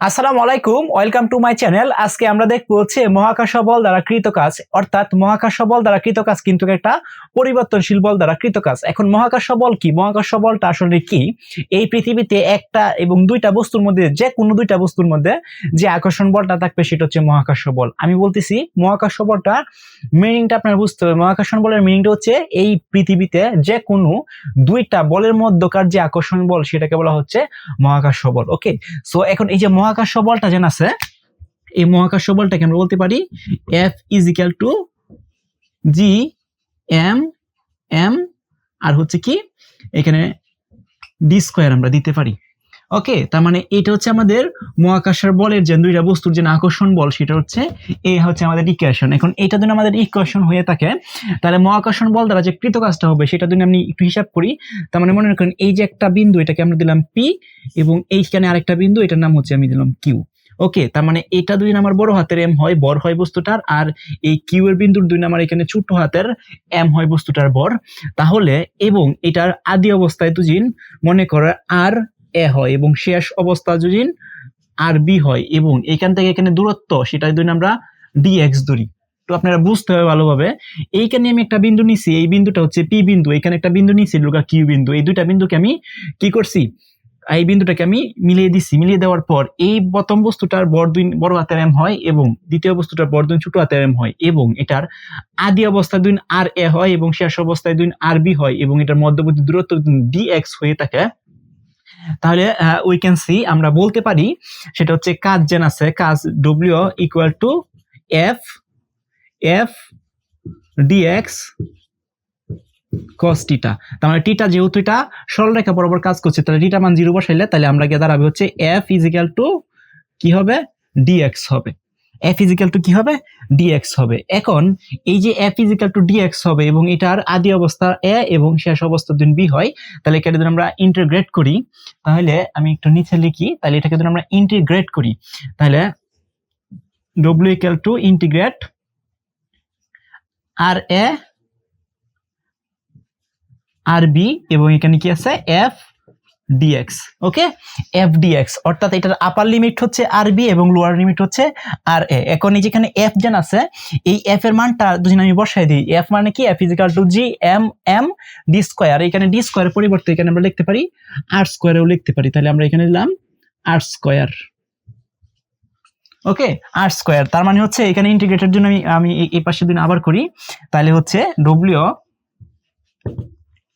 আসসালামু আলাইকুম, welcome to my channel. আজকে আমরা দেখব হচ্ছে মহাকাশ বল দ্বারা কৃত কাজ। অর্থাৎ মহাকাশ বল দ্বারা কৃত কাজ কিন্তু একটা পরিবর্তনশীল বল দ্বারা কৃত কাজ। এখন মহাকাশ বল কি? মহাকাশ বলটা আসলে কি? এই পৃথিবীতে একটা এবং দুইটা বস্তুর মধ্যে যে কোনো দুইটা বস্তুর মধ্যে যে আকর্ষণ বলটা থাকবে সেটা হচ্ছে মহাকাশ বল। আমি বলতেছি, মহাকাশ বলটা মিনিংটা আপনার বুঝতে হবে মহাকর্ষণ বলের মিনিংটা হচ্ছে এই পৃথিবীতে যে কোনো দুইটা বলের মধ্যকার যে আকর্ষণ বল, সেটাকে বলা হচ্ছে মহাকাশ বল। ওকে সো এখন এই যে মহাকাশ বলটা যেন আছে, এই মহাকাশ বলটাকে আমরা বলতে পারি F is equal to G M M আর হচ্ছে কি, এখানে ডি স্কোয়ার আমরা দিতে পারি। ওকে তার মানে এটা হচ্ছে আমাদের মহাকাশের বলের যে দুইটা বস্তুর যে আকর্ষণ বল, সেটা হচ্ছে এই হচ্ছে আমাদের ইকুয়েশন এখন এটা যদি আমাদের ইকুয়েশন হয়ে থাকে, তাহলে মহাকর্ষণ বল দ্বারা যে কৃত কাজটা হবে, সেটা যদি আমি একটু হিসাব করি, তার মানে মনে রাখেন, এই যে একটা বিন্দু, এটাকে আমরা দিলাম পি এবং এইখানে আরেকটা বিন্দু, এটার নাম হচ্ছে আমি দিলাম কিউ ওকে তার মানে এটা দুই নাম্বার বড় হাতের এম হয়, বর হয় বস্তুটার, আর এই কিউ এর বিন্দুর দুই নাম্বার এখানে ছোট হাতের এম হয় বস্তুটার বর। তাহলে, এবং এটার আদি অবস্থায় দুজিন মনে করে, আর এ হয় এবং শেষ অবস্থা যদি আর বি হয় এবং এখান থেকে এখানে দূরত্ব সেটা দুই আমরা ডিএক্স ধরি। তো আপনারা বুঝতে হবে ভালোভাবে। এইখানে আমি একটা বিন্দু নিছি, এই বিন্দুটা হচ্ছে পি বিন্দু। এখানে একটা বিন্দু নিছি, লোকা কিউ বিন্দু। এই দুইটা বিন্দুকে আমি কি করছি? এই বিন্দুটাকে আমি মিলিয়ে দিচ্ছি মিলিয়ে দেওয়ার পর এই প্রথম বস্তুটার বড় দুই, বড় হাতের এম হয় এবং দ্বিতীয় বস্তুটার বড় দুই, ছোট হাতের এম হয় এবং এটার আদি অবস্থায় দুই আর এ হয় এবং শেষ অবস্থায় দুই আর বি হয় এবং এটার মধ্যবর্তী দূরত্ব ডি এক্স হয়ে থাকে তাহলে উই ক্যান সি আমরা বলতে পারি, সেটা হচ্ছে কাজ যেন আছে, কাজ W equal to F F D X cos theta তার মানে টিটা যেহেতু এটা সরলরেখা বরাবর কাজ করছে, তাহলে টিটা মান জিরো বসাইলে তাহলে আমরা গিয়ে দাঁড়াবে হচ্ছে এফ ইজিক্যাল টু কি হবে? ডিএক্স হবে। এফ ইজিক্যাল টু কি হবে? ডিএক্স হবে। এখন এই যে এফ ইজিক্যাল টু ডিএক্স হবে এবং এটার আদি অবস্থা এ এবং শেষ অবস্থা দিন বি হয়, তাহলে এখানে যদি আমরা ইন্টিগ্রেট করি, তাহলে আমি একটু নিচে লিখি, তাহলে এটাকে যদি আমরা ইন্টিগ্রেট করি, তাহলে W equal to integrate R A R B এবং এখানে কি আছে? F dx okay F dx অর্থাৎ এটার আপার লিমিট হচ্ছে বি এবং লোয়ার লিমিট হচ্ছে আর এ এখন এই যেখানে এফ যেন আছে, এই এফ এর মানটা দুজন আমি বসাই দিই। এফ মানে কি? F equal to G M M D square এখানে ডি স্কোয়ার পরিবর্তে এখানে আমরা লিখতে পারি আর স্কোয়ারেও লিখতে পারি। তাহলে আমরা এখানে দিলাম আর স্কোয়ার ওকে আর স্কোয়ার তার মানে হচ্ছে এখানে ইন্টিগ্রেটের জন্য আমি আমি এই পাশে দিন আবার করি। তাহলে হচ্ছে W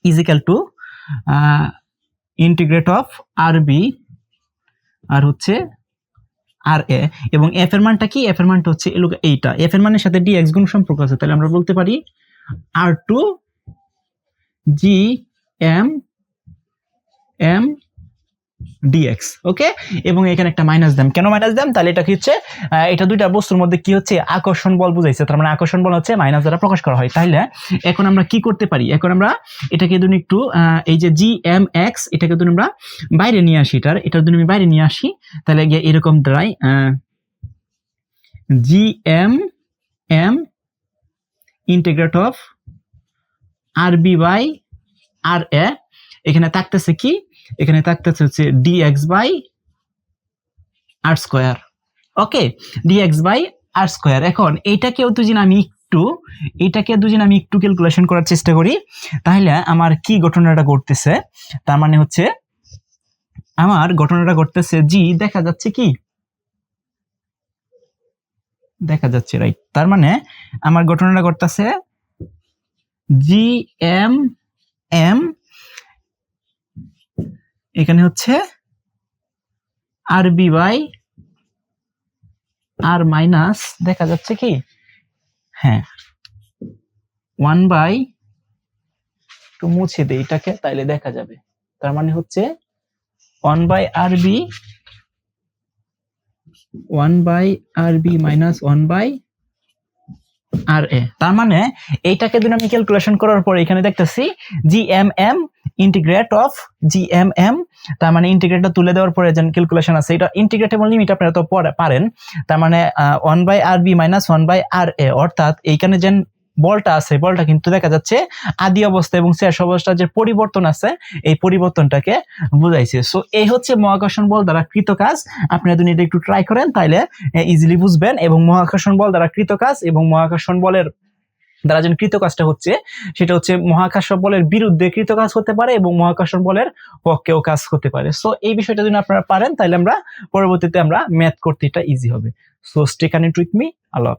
equal to integrate of R B R হচ্ছে আর এ এবং এফ এর মানটা কি? এফ এর মানটা হচ্ছে এইটা। এফ এর মানের সাথে ডি এক্স গুণ সম্পর্ক আছে, তাহলে আমরা বলতে পারি R two G M M dx okay এবং এখানে একটা মাইনাস দাম কেন মাইনাস দাম তাহলে এটা কি হচ্ছে এটা দুইটা বস্তুর মধ্যে কি হচ্ছে? আকর্ষণ বল বুঝাইছে। তার মানে আকর্ষণ বল হচ্ছে মাইনাস দ্বারা প্রকাশ করা হয়। তাহলে এখন আমরা কি করতে পারি? এখন আমরা এটাকে ধরুন একটু এই যে জি এম এক্স এটাকে ধরুন আমরা বাইরে নিয়ে আসি এটার। এটা জন্য আমি বাইরে নিয়ে আসি। তাহলে গিয়ে এরকম দাঁড়াই G M M integrate of R B by R A এখানে থাকতেছে কি? এখানে থাকতেছে হচ্ছে D X by R square okay D X by R square এখন এইটাকেও দুজন আমি একটু, এটাকে দুজন আমি একটু ক্যালকুলেশন করার চেষ্টা করি। তাহলে আমার কি ঘটনাটা ঘটতেছে? তার মানে হচ্ছে আমার ঘটনাটা ঘটতেছে জি দেখা যাচ্ছে কি? দেখা যাচ্ছে রাইট তার মানে আমার ঘটনাটা ঘটতেছে জি এম এম এখানে হচ্ছে R B by R minus, দেখা যাচ্ছে কি? হ্যাঁ। ওয়ান বাই একটু মুছে দিই এটাকে, তাইলে দেখা যাবে। তার মানে হচ্ছে one by R B, one by R B minus one by R A. তার মানে এইটাকে যদি আমি ক্যালকুলেশন করার পর এখানে দেখতেছি, G M M integrate of G M M তার মানে ইন্টিগ্রেটটা তুলে দেওয়ার পরে যেন ক্যালকুলেশন আছে, এটা ইন্টিগ্রেটেবল লিমিট আপনারা তো পারেন, তার মানে one by R B minus one by R A অর্থাৎ এইখানে যেন বলটা আছে, বলটা কিন্তু দেখা যাচ্ছে আদি অবস্থা এবং শেষ অবস্থা যে পরিবর্তন আছে, এই পরিবর্তনটাকে বুঝাইছে। সো এই হচ্ছে মহাকর্ষণ বল দ্বারা কৃত কাজ। আপনি যদি এটা একটু ট্রাই করেন তাহলে ইজিলি বুঝবেন এবং মহাকর্ষণ বল দ্বারা কৃত কাজ এবং মহাকর্ষণ বলের দ্বারা যেন কৃত কাজটা হচ্ছে, সেটা হচ্ছে মহাকাশ বলের বিরুদ্ধে কৃত কাজ হতে পারে এবং মহাকাশ বলের পক্ষেও কাজ হতে পারে। সো এই বিষয়টা যদি আপনারা পারেন, তাহলে আমরা পরবর্তীতে আমরা ম্যাথ করতে এটা ইজি হবে। So stay connect with me Allah.